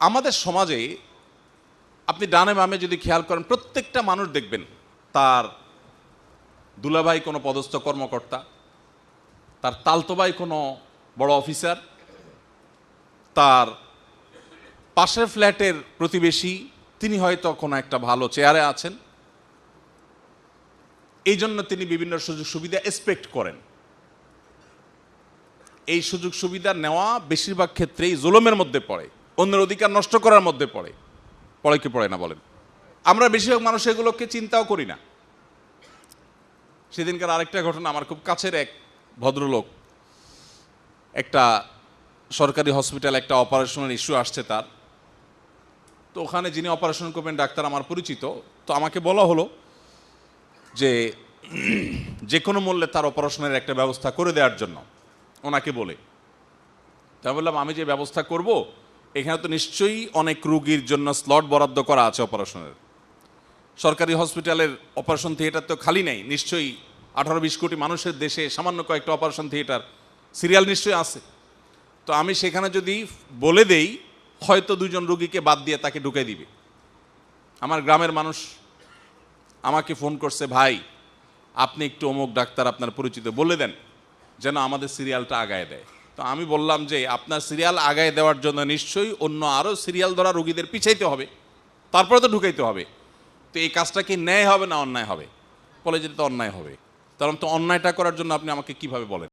আমাদের সমাজে আপনি ডানে বামে যদি খেয়াল করেন, প্রত্যেকটা মানুষ দেখবেন তার দুলাভাই কোনো পদস্থ কর্মকর্তা, তার তালতোবাই কোনো বড় অফিসার, তার পাশের ফ্ল্যাটের প্রতিবেশী, তিনি হয়তো কোনো একটা ভালো চেয়ারে আছেন। এই জন্য তিনি বিভিন্ন সুযোগ সুবিধা এক্সপেক্ট করেন। এই সুযোগ সুবিধা নেওয়া বেশিরভাগ ক্ষেত্রেই জুলমের মধ্যে পড়ে। অন্যের অধিকার নষ্ট করার মধ্যে পড়ে। পড়ে কি পড়ে না বলেন? আমরা বেশিরভাগ মানুষ এগুলোকে চিন্তাও করি না। সেদিনকার আরেকটা ঘটনা, আমার খুব কাছের এক ভদ্রলোক, একটা সরকারি হসপিটাল একটা অপারেশনের ইস্যু আসছে তার। তো ওখানে যিনি অপারেশন করবেন, ডাক্তার আমার পরিচিত, তো আমাকে বলা হলো যে যে কোনো মূল্যে তার অপারেশনের একটা ব্যবস্থা করে দেওয়ার জন্য। ওনাকে বলে। তা বললাম, আমি যে ব্যবস্থা করব এখানে তো নিশ্চয়ই অনেক রুগীর জন্য স্লট বরাদ্দ করা আছে অপারেশনের। সরকারি হসপিটালের অপারেশন থিয়েটার তো খালি নেই, নিশ্চয়ই আঠারো বিশ কোটি মানুষের দেশে সামান্য কয়েকটা অপারেশন থিয়েটার, সিরিয়াল নিশ্চয়ই আছে। তো আমি সেখানে যদি বলে দেই, হয়তো দুজন রুগীকে বাদ দিয়ে তাকে ঢুকে দিবে। আমার গ্রামের মানুষ আমাকে ফোন করছে, ভাই, আপনি একটু অমুক ডাক্তার আপনার পরিচিত, বলে দেন যেন আমাদের সিরিয়ালটা আগায় দেয়। তো আমি বললাম যে আপনার সিরিয়াল আগায় দেওয়ার জন্য নিশ্চয়ই অন্য আরও সিরিয়াল ধরা রুগীদের পিছাইতে হবে। তারপরে তো ঢুকাইতে হবে। তো এই কাজটা কি ন্যায় হবে না অন্যায় হবে? বলে যেটা তো অন্যায় হবে। তার তো অন্যায়টা করার জন্য আপনি আমাকে কীভাবে বলেন?